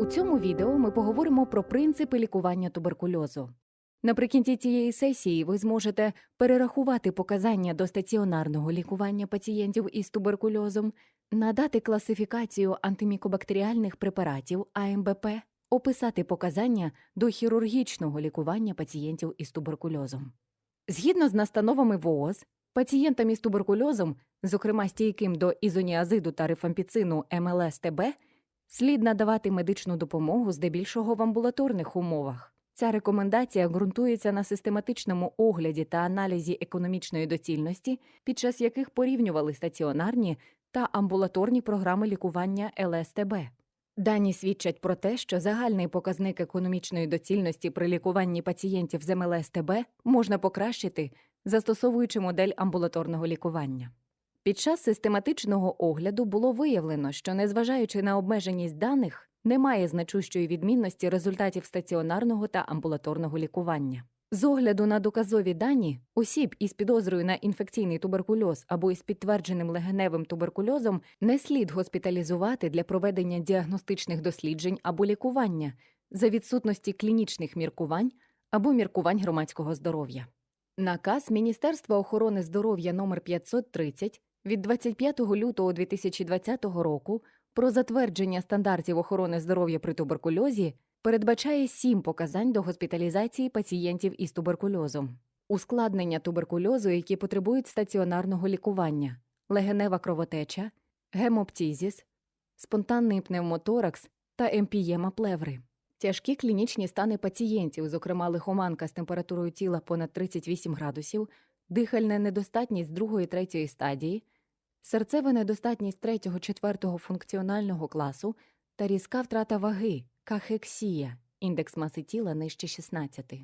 У цьому відео ми поговоримо про принципи лікування туберкульозу. Наприкінці цієї сесії ви зможете перерахувати показання до стаціонарного лікування пацієнтів із туберкульозом, надати класифікацію антимікобактеріальних препаратів АМБП, описати показання до хірургічного лікування пацієнтів із туберкульозом. Згідно з настановами ВООЗ, пацієнтам із туберкульозом, зокрема стійким до ізоніазиду та рифампіцину МЛС-ТБ, слід надавати медичну допомогу здебільшого в амбулаторних умовах. Ця рекомендація ґрунтується на систематичному огляді та аналізі економічної доцільності, під час яких порівнювали стаціонарні та амбулаторні програми лікування ЛСТБ. Дані свідчать про те, що загальний показник економічної доцільності при лікуванні пацієнтів з МЛС-ТБ можна покращити, застосовуючи модель амбулаторного лікування. Під час систематичного огляду було виявлено, що, незважаючи на обмеженість даних, немає значущої відмінності результатів стаціонарного та амбулаторного лікування. З огляду на доказові дані осіб із підозрою на інфекційний туберкульоз або із підтвердженим легеневим туберкульозом не слід госпіталізувати для проведення діагностичних досліджень або лікування за відсутності клінічних міркувань або міркувань громадського здоров'я. Наказ Міністерства охорони здоров'я номер 530 від 25 лютого 2020 року про затвердження стандартів охорони здоров'я при туберкульозі передбачає сім показань до госпіталізації пацієнтів із туберкульозом, ускладнення туберкульозу, які потребують стаціонарного лікування, легенева кровотеча, гемоптізіс, спонтанний пневмоторакс та емпієма плеври. Тяжкі клінічні стани пацієнтів, зокрема лихоманка з температурою тіла понад 38 градусів, дихальна недостатність другої третьої стадії, серцева недостатність третього четвертого функціонального класу та різка втрата ваги, кахексія, індекс маси тіла нижче 16.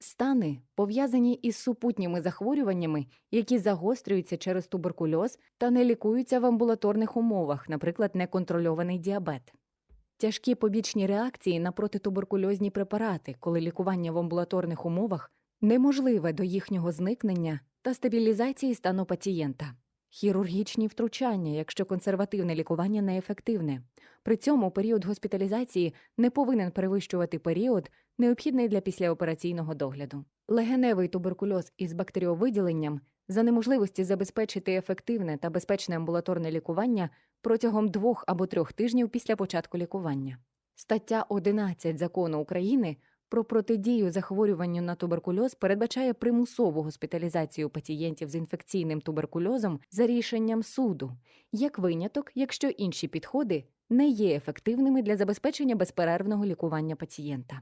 Стани пов'язані із супутніми захворюваннями, які загострюються через туберкульоз та не лікуються в амбулаторних умовах, наприклад, неконтрольований діабет. Тяжкі побічні реакції на протитуберкульозні препарати, коли лікування в амбулаторних умовах неможливе до їхнього зникнення та стабілізації стану пацієнта. Хірургічні втручання, якщо консервативне лікування неефективне. При цьому період госпіталізації не повинен перевищувати період, необхідний для післяопераційного догляду. Легеневий туберкульоз із бактеріовиділенням за неможливості забезпечити ефективне та безпечне амбулаторне лікування протягом двох або трьох тижнів після початку лікування. Стаття 11 закону України про протидію захворюванню на туберкульоз передбачає примусову госпіталізацію пацієнтів з інфекційним туберкульозом за рішенням суду, як виняток, якщо інші підходи не є ефективними для забезпечення безперервного лікування пацієнта.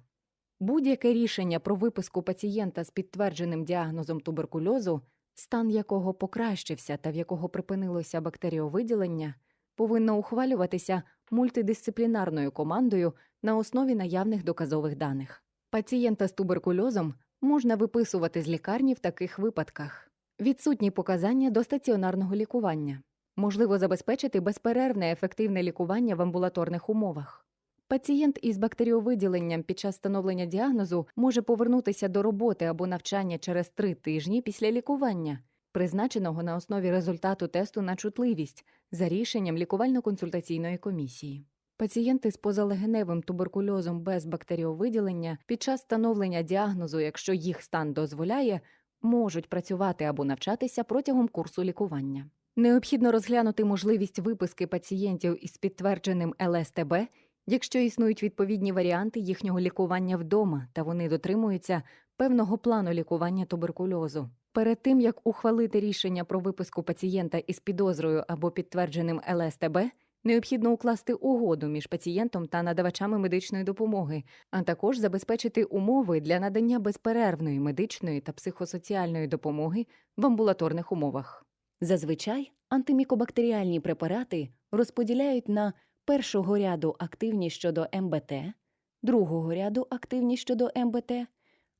Будь-яке рішення про виписку пацієнта з підтвердженим діагнозом туберкульозу, стан якого покращився та в якого припинилося бактеріовиділення, повинно ухвалюватися мультидисциплінарною командою на основі наявних доказових даних. Пацієнта з туберкульозом можна виписувати з лікарні в таких випадках: відсутні показання до стаціонарного лікування, можливо забезпечити безперервне ефективне лікування в амбулаторних умовах. Пацієнт із бактеріовиділенням під час встановлення діагнозу може повернутися до роботи або навчання через три тижні після лікування, призначеного на основі результату тесту на чутливість за рішенням лікувально-консультаційної комісії. Пацієнти з позалегеневим туберкульозом без бактеріовиділення під час встановлення діагнозу, якщо їх стан дозволяє, можуть працювати або навчатися протягом курсу лікування. Необхідно розглянути можливість виписки пацієнтів із підтвердженим ЛСТБ, якщо існують відповідні варіанти їхнього лікування вдома та вони дотримуються певного плану лікування туберкульозу. Перед тим як ухвалити рішення про виписку пацієнта із підозрою або підтвердженим ЛСТБ, необхідно укласти угоду між пацієнтом та надавачами медичної допомоги, а також забезпечити умови для надання безперервної медичної та психосоціальної допомоги в амбулаторних умовах. Зазвичай антимікобактеріальні препарати розподіляють на першого ряду активні щодо МБТ, другого ряду активні щодо МБТ,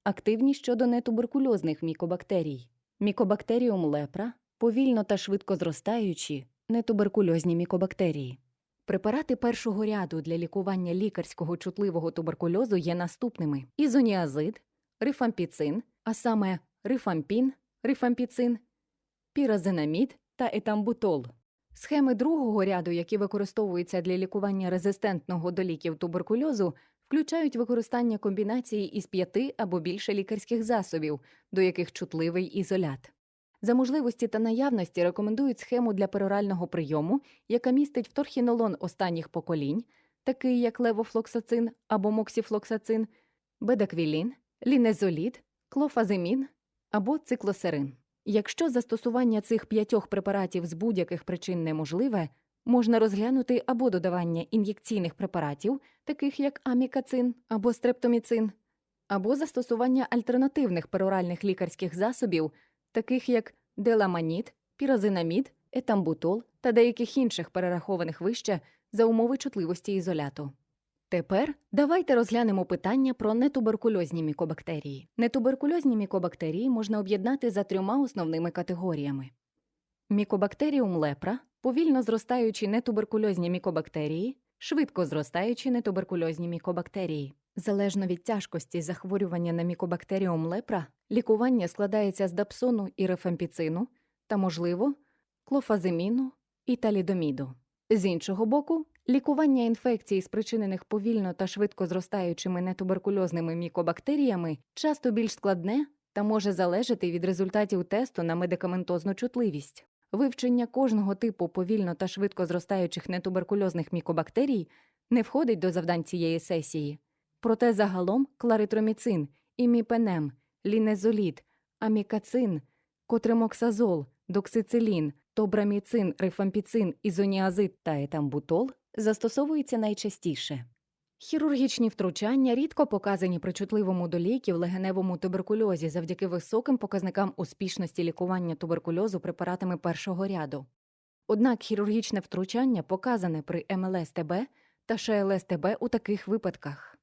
активні щодо нетуберкульозних мікобактерій, мікобактеріум лепра, повільно та швидко зростаючі нетуберкульозні мікобактерії. Препарати першого ряду для лікування лікарського чутливого туберкульозу є наступними: ізоніазид, рифампіцин, а саме рифампін, рифампіцин, піразинамід та етамбутол. Схеми другого ряду, які використовуються для лікування резистентного до ліків туберкульозу, включають використання комбінації із п'яти або більше лікарських засобів, до яких чутливий ізолят. За можливості та наявності рекомендують схему для перорального прийому, яка містить вторхінолон останніх поколінь, такий як левофлоксацин або моксіфлоксацин, бедаквілін, лінезолід, клофазимін або циклосерин. Якщо застосування цих п'ятьох препаратів з будь-яких причин неможливе, можна розглянути або додавання ін'єкційних препаратів, таких як амікацин або стрептоміцин, або застосування альтернативних пероральних лікарських засобів, таких як деламаніт, піразинамід, етамбутол та деяких інших перерахованих вище за умови чутливості ізоляту. Тепер давайте розглянемо питання про нетуберкульозні мікобактерії. Нетуберкульозні мікобактерії можна об'єднати за трьома основними категоріями: мікобактеріум лепра, повільно зростаючі нетуберкульозні мікобактерії, швидко зростаючі нетуберкульозні мікобактерії. Залежно від тяжкості захворювання на мікобактеріум лепра, лікування складається з дапсону і рефампіцину та, можливо, клофазиміну і талідоміду. З іншого боку, лікування інфекцій, спричинених повільно та швидко зростаючими нетуберкульозними мікобактеріями, часто більш складне та може залежати від результатів тесту на медикаментозну чутливість. Вивчення кожного типу повільно та швидко зростаючих нетуберкульозних мікобактерій не входить до завдань цієї сесії. Проте загалом кларитроміцин, іміпенем, лінезолід, амікацин, котремоксазол, доксицилін, тобраміцин, рифампіцин, ізоніазид та етамбутол застосовуються найчастіше. Хірургічні втручання рідко показані при чутливому до ліків легеневому туберкульозі завдяки високим показникам успішності лікування туберкульозу препаратами першого ряду. Однак хірургічне втручання показане при МЛСТБ та ШЛСТБ у таких випадках.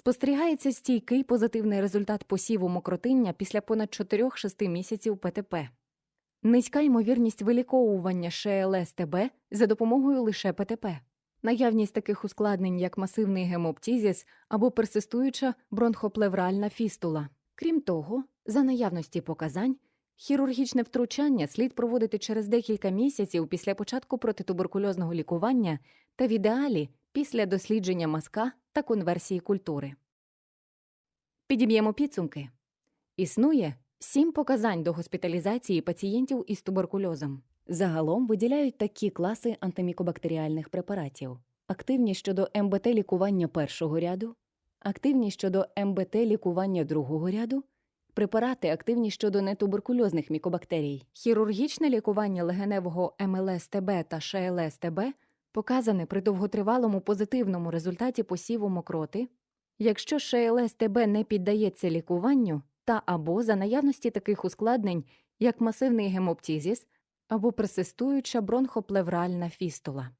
Спостерігається стійкий позитивний результат посіву мокротиння після понад 4-6 місяців ПТП. Низька ймовірність виліковування ШЛСТБ за допомогою лише ПТП. Наявність таких ускладнень, як масивний гемоптізіс або персистуюча бронхоплевральна фістула. Крім того, за наявності показань, хірургічне втручання слід проводити через декілька місяців після початку протитуберкульозного лікування та в ідеалі після дослідження мазка та конверсії культури. Підіб'ємо підсумки. Існує сім показань до госпіталізації пацієнтів із туберкульозом. Загалом виділяють такі класи антимікобактеріальних препаратів: активні щодо МБТ лікування першого ряду, активні щодо МБТ лікування другого ряду, препарати активні щодо нетуберкульозних мікобактерій, хірургічне лікування легеневого МЛСТБ та ШЛСТБ показане при довготривалому позитивному результаті посіву мокроти, якщо ШЛСТБ не піддається лікуванню та або за наявності таких ускладнень, як масивний гемоптізіс або персистуюча бронхоплевральна фістула.